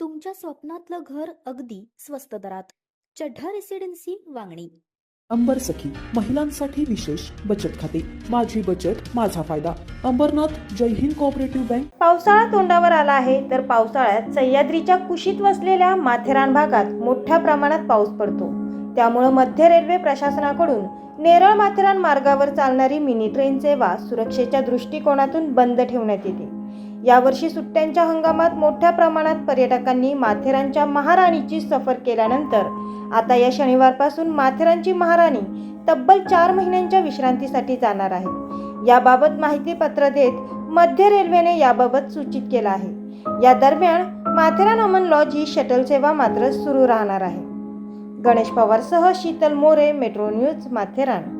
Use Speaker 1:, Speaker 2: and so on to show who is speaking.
Speaker 1: तुमच्या स्वप्नातलं घर अगदी स्वस्त दरात. चढ्ढा रेसिडेन्सी वांगणी.
Speaker 2: अंबर सखी महिलांसाठी विशेष बचत खाते. माझी बचत माझा फायदा. Ambernath Jai Hind cooperative bank.
Speaker 3: पावसाळा तोंडावर आला आहे तर पावसाळ्यात सह्याद्रीच्या कुशीत वसलेल्या माथेरान भागात मोठ्या प्रमाणात पाऊस पडतो. त्यामुळं मध्य रेल्वे प्रशासनाकडून नेरळ माथेरान मार्गावर चालणारी मिनी ट्रेन सेवा सुरक्षेच्या दृष्टिकोनातून बंद ठेवण्यात येते. यावर्षी सुट्ट्यांच्या हंगामात मोठ्या प्रमाणात पर्यटकांनी माथेरानच्या महाराणीची सफर केल्यानंतर आता या शनिवारपासून माथेरानची महाराणी तब्बल चार महिन्यांच्या विश्रांतीसाठी जाणार आहे. याबाबत माहिती पत्र देत मध्य रेल्वेने याबाबत सूचित केलं आहे. या दरम्यान माथेरान अमन लॉज ही शटल सेवा मात्र सुरू राहणार आहे. Ganesh पवारसह Sheetal More metro news Matheran.